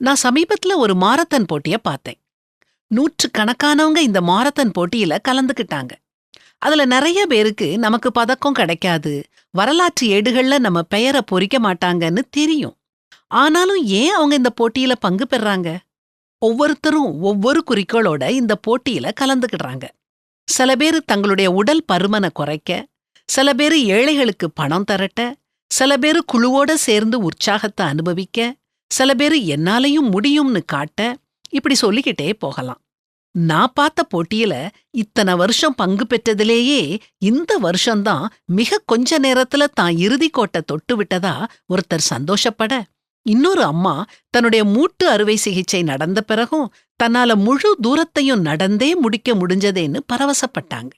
நான் சமீபத்துல ஒரு மாரத்தான் போட்டிய பார்த்தேன். நூற்றுக்கணக்கானவங்க இந்த மாரத்தான் போட்டியில கலந்துக்கிட்டாங்க. அதுல நிறைய பேருக்கு நமக்கு பதக்கம் கிடைக்காது வரலாற்று ஏடுகள்ல நம்ம பெயரை பொறிக்க மாட்டாங்கன்னு தெரியும். ஆனாலும் ஏன் அவங்க இந்த போட்டியில பங்கு பெறாங்க? ஒவ்வொருத்தரும் ஒவ்வொரு குறிக்கோளோட இந்த போட்டியில கலந்துக்கிடுறாங்க. சில பேர் தங்களுடைய உடல் பருமனை குறைக்க சில பேர் ஏழைகளுக்கு பணம் தரட்ட சில பேர் குழுவோட சேர்ந்து உற்சாகத்தை அனுபவிக்க சில பேர் என்னாலையும் முடியும்னு காட்ட இப்படி சொல்லிக்கிட்டே போகலாம். நான் பார்த்த போட்டியில இத்தனை வருஷம் பங்கு பெற்றதிலேயே இந்த வருஷம்தான் மிக கொஞ்ச நேரத்துல தான் இறுதி கோட்டை தொட்டு விட்டதா ஒருத்தர் சந்தோஷப்பட. இன்னொரு அம்மா தன்னுடைய மூட்டு அறுவை சிகிச்சை நடந்த பிறகும் தன்னால முழு தூரத்தையும் நடந்தே முடிக்க முடிஞ்சதேன்னு பரவசப்பட்டாங்க.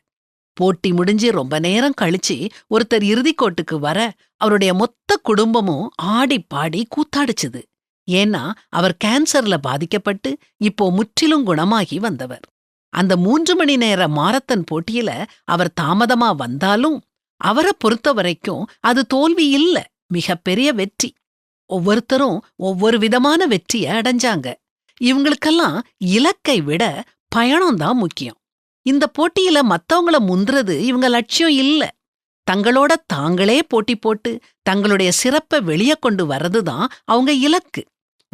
போட்டி முடிஞ்சு ரொம்ப நேரம் கழிச்சு ஒருத்தர் இறுதிக்கோட்டுக்கு வர அவருடைய மொத்த குடும்பமும் ஆடி பாடி கூத்தாடிச்சுது. ஏன்னா அவர் கேன்சர்ல பாதிக்கப்பட்டு இப்போ முற்றிலும் குணமாகி வந்தவர். அந்த மூன்று மணி நேர மாரத்தன் போட்டியில அவர் தாமதமா வந்தாலும் அவரை பொறுத்த வரைக்கும் அது தோல்வி இல்ல மிகப்பெரிய வெற்றி. ஒவ்வொருத்தரும் ஒவ்வொரு விதமான வெற்றிய அடைஞ்சாங்க. இவங்களுக்கெல்லாம் இலக்கை விட பயணம்தான் முக்கியம். இந்த போட்டியில மத்தவங்கள முந்துறது இவங்க லட்சியம் இல்ல. தங்களோட தாங்களே போட்டி போட்டு தங்களுடைய சிறப்பை வெளியே கொண்டு வர்றதுதான் அவங்க இலக்கு.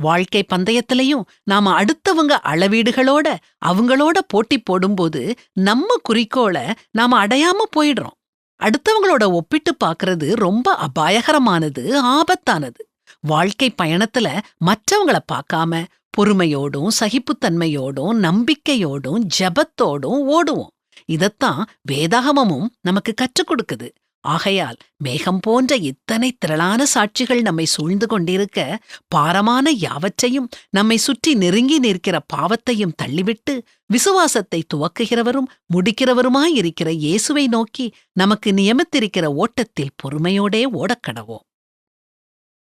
வாழ்க்கை பந்தயத்திலையும் நாம அடுத்தவங்க அளவீடுகளோட அவங்களோட போட்டி போடும்போது நம்ம குறிக்கோளை நாம அடையாம போயிடுறோம். அடுத்தவங்களோட ஒப்பிட்டு பார்க்கறது ரொம்ப அபாயகரமானது ஆபத்தானது. வாழ்க்கை பயணத்துல மற்றவங்கள பார்க்காம பொறுமையோடும் சகிப்புத்தன்மையோடும் நம்பிக்கையோடும் ஜெபத்தோடும் ஓடுவோம். இதத்தான் வேதாகமமும் நமக்கு கற்றுக் கொடுக்குது. ஆகையால் மேகம் போன்ற இத்தனை திரளான சாட்சிகள் நம்மை சூழ்ந்து கொண்டிருக்க பாரமான யாவற்றையும் நம்மை சுற்றி நெருங்கி நிற்கிற பாவத்தையும் தள்ளிவிட்டு விசுவாசத்தை துவக்குகிறவரும் முடிக்கிறவருமாயிருக்கிற இயேசுவை நோக்கி நமக்கு நியமித்திருக்கிற ஓட்டத்தில் பொறுமையோடே ஓடக்கடவோம்.